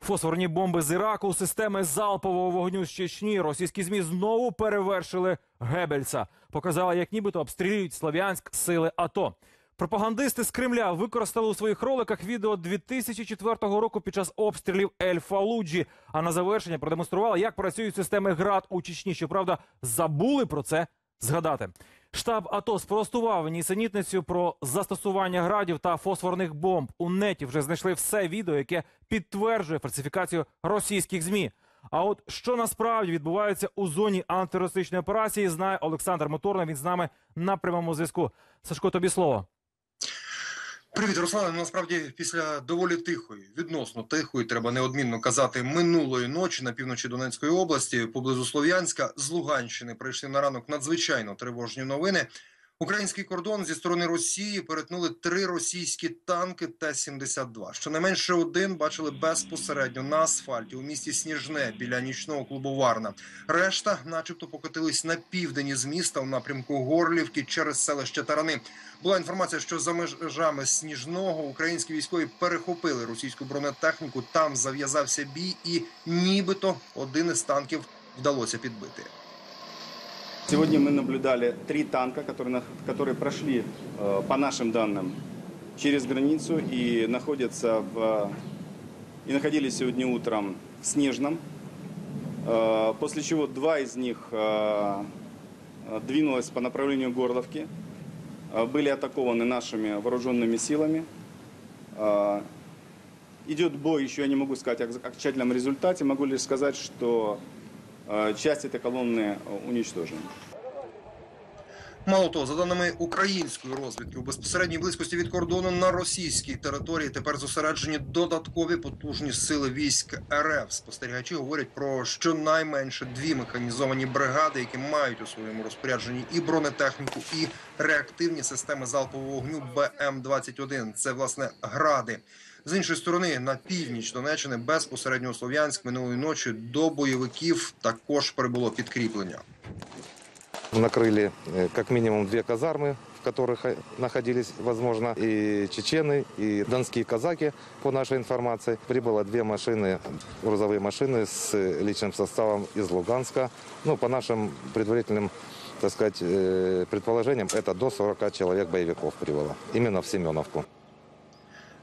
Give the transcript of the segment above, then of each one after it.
Фосфорні бомби з Іраку, системи залпового вогню з Чечні. Російські змі знову перевершили Гебельса. Показали, як нібито обстрілюють Слов'янськ сили АТО. Пропагандисти з Кремля використали у своїх роликах відео 2004 року під час обстрілів Ель-Фалуджі. А на завершення продемонстрували, як працюють системи ГРАД у Чечні. Щоправда, забули про це згадати. Штаб АТО спростував нісенітницю про застосування градів та фосфорних бомб. У неті вже знайшли все відео, яке підтверджує фальсифікацію російських змі. А от що насправді відбувається у зоні антитерористичної операції, знає Олександр Моторний. Він з нами на прямому зв'язку. Сашко, тобі слово. Привіт, Руслане. Насправді, після доволі тихої, відносно тихої, треба неодмінно казати, минулої ночі на півночі Донецької області, поблизу Слов'янська, з Луганщини прийшли на ранок надзвичайно тривожні новини. Український кордон зі сторони Росії перетнули три російські танки Т-72. Щонайменше один бачили безпосередньо на асфальті у місті Сніжне біля нічного клубу Варна. Решта, начебто, покотились на південь із міста у напрямку Горлівки через селище Тарани. Була інформація, що за межами Сніжного українські військові перехопили російську бронетехніку. Там зав'язався бій, і нібито один із танків вдалося підбити. Сегодня мы наблюдали три танка, которые, которые прошли, э, по нашим данным, через границу и находятся в, и находились сегодня утром в Снежном. Э, После чего два из них э, двинулось по направлению Горловки, были атакованы нашими вооруженными силами. Идет бой, еще я не могу сказать о окончательном результате, могу лишь сказать, что часть этой колонны э, уничтожена. Мало того, за даними української розвідки, у безпосередній близькості від кордону на російській території тепер зосереджені додаткові потужні сили військ РФ. Спостерігачі говорять про щонайменше дві механізовані бригади, які мають у своєму розпорядженні і бронетехніку, і реактивні системи залпового вогню БМ-21. Це власне гради. З іншої сторони, на північ Донеччини безпосередньо Слов'янськ минулої ночі до бойовиків також прибуло підкріплення. Накрыли э, как минимум две казармы, в которых э, находились, возможно, и чечены, и донские казаки, по нашей информации. Прибыло две машины, грузовые машины с э, личным составом из Луганска. Ну, по нашим предварительным так сказать, э, предположениям, это до 40 человек боевиков прибыло. Именно в Семеновку.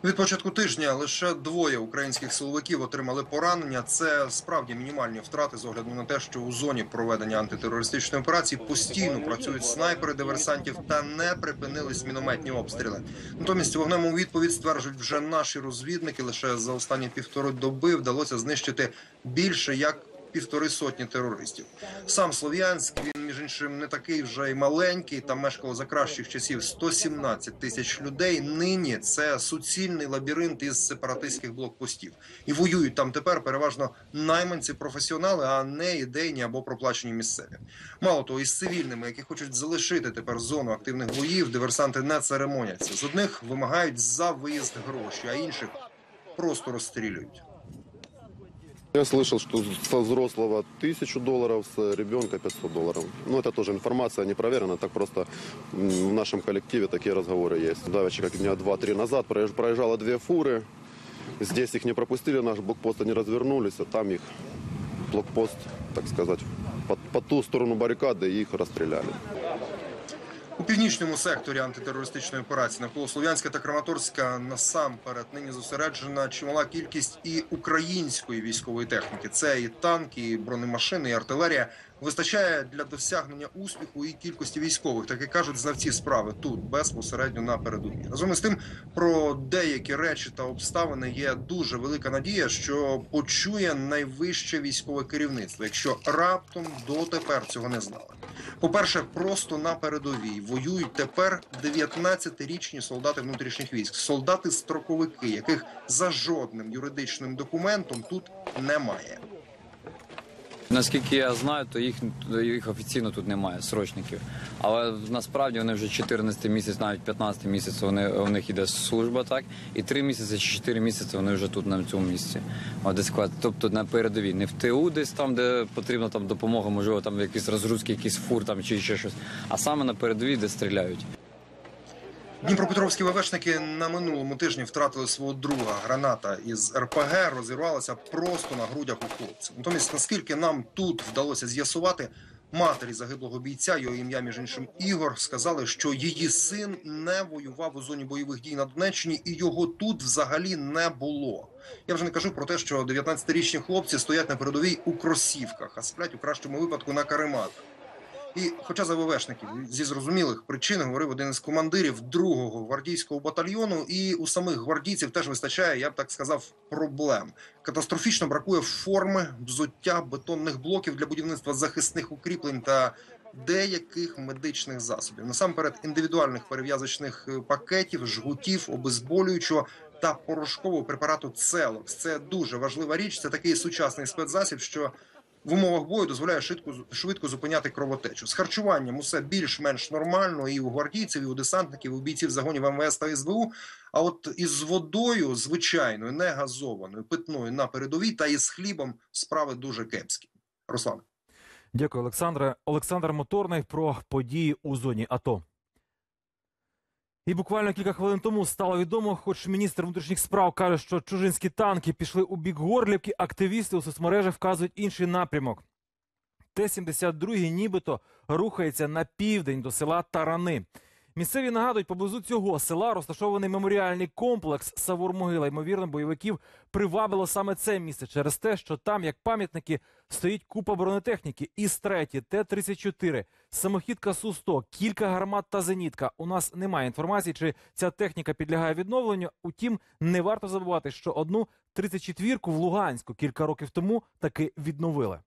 Від початку тижня лише двоє українських силовиків отримали поранення. Це справді мінімальні втрати з огляду на те, що у зоні проведення антитерористичної операції постійно працюють снайпери диверсантів та не припинились мінометні обстріли. Натомість вогнем у відповідь стверджують вже наші розвідники. Лише за останні півтори доби вдалося знищити більше як. Півтори сотні терористів. Сам Слов'янськ він іншим не такий вже й маленький. Там мешкало за кращих часів 117 тисяч людей. Нині це суцільний лабіринт із сепаратистських блокпостів. І воюють там тепер переважно найманці, професіонали, а не ідейні або проплачені місцеві. Мало того, із цивільними, які хочуть залишити тепер зону активних боїв, диверсанти не церемоняться. З одних вимагають за виїзд гроші, а інших просто розстрілюють. Я слышал, что со взрослого 1000 долларов, с ребенка 500 долларов. Ну, это тоже информация не проверена, так просто м, в нашем коллективе такие разговоры есть. Давеча, как дня два-три назад, проезж- проезжало две фуры. Здесь их не пропустили, наш блокпост они развернулись, а там их блокпост, так сказать, по, по ту сторону баррикады и их расстреляли. У північному секторі антитерористичної операції навколо Слов'янська та Краматорська насамперед нині зосереджена чимала кількість і української військової техніки. Це і танки, і бронемашини, і артилерія. Вистачає для досягнення успіху і кількості військових, так і кажуть знавці справи тут безпосередньо на передовій. Разом із тим, про деякі речі та обставини є дуже велика надія, що почує найвище військове керівництво, якщо раптом дотепер цього не знали. По-перше, просто на передовій воюють тепер 19-річні солдати внутрішніх військ, солдати-строковики, яких за жодним юридичним документом тут немає. Наскільки я знаю, то їх, їх офіційно тут немає, срочників. Але насправді вони вже 14 місяць, навіть 15 місяць вони, у них іде служба, так? І 3 місяці чи 4 місяці вони вже тут на цьому місці. От, тобто на передовій. Не в ТУ десь там, де потрібна там допомога, можливо, там якісь розгрузки, якісь фур там, чи ще щось. А саме на передовій, де стріляють. Дніпропетровські ВВшники на минулому тижні втратили свого друга. Граната із РПГ розірвалася просто на грудях у хлопців. Натомість, наскільки нам тут вдалося з'ясувати, матері загиблого бійця, його ім'я між іншим Ігор, сказали, що її син не воював у зоні бойових дій на Донеччині, і його тут взагалі не було. Я вже не кажу про те, що 19-річні хлопці стоять на передовій у кросівках, а сплять у кращому випадку на карематах. І, хоча за ВВшників зі зрозумілих причин говорив один із командирів другого гвардійського батальйону, і у самих гвардійців теж вистачає, я б так сказав, проблем. Катастрофічно бракує форми, взуття, бетонних блоків для будівництва захисних укріплень та деяких медичних засобів. Насамперед, індивідуальних перев'язочних е, пакетів, жгутів, обезболюючого та порошкового препарату Целокс. Це дуже важлива річ. Це такий сучасний спецзасіб, що в умовах бою дозволяє швидко, швидко зупиняти кровотечу. З харчуванням усе більш-менш нормально і у гвардійців, і у десантників, і у бійців загонів МВС та СБУ. А от із водою, звичайною, не газованою, питною на передовій та із хлібом справи дуже кепські. Руслан. Дякую, Олександре. Олександр Моторний про події у зоні АТО. І буквально кілька хвилин тому стало відомо, хоч міністр внутрішніх справ каже, що чужинські танки пішли у бік Горлівки, активісти у соцмережах вказують інший напрямок. Т-72 нібито рухається на південь до села Тарани. Місцеві нагадують, поблизу цього села розташований меморіальний комплекс Савур-Могила. Ймовірно, бойовиків привабило саме це місце через те, що там, як пам'ятники, стоїть купа бронетехніки. Іс-3, Т-34, самохідка Су-100, кілька гармат та зенітка. У нас немає інформації, чи ця техніка підлягає відновленню. Утім, не варто забувати, що одну 34-ку в Луганську кілька років тому таки відновили.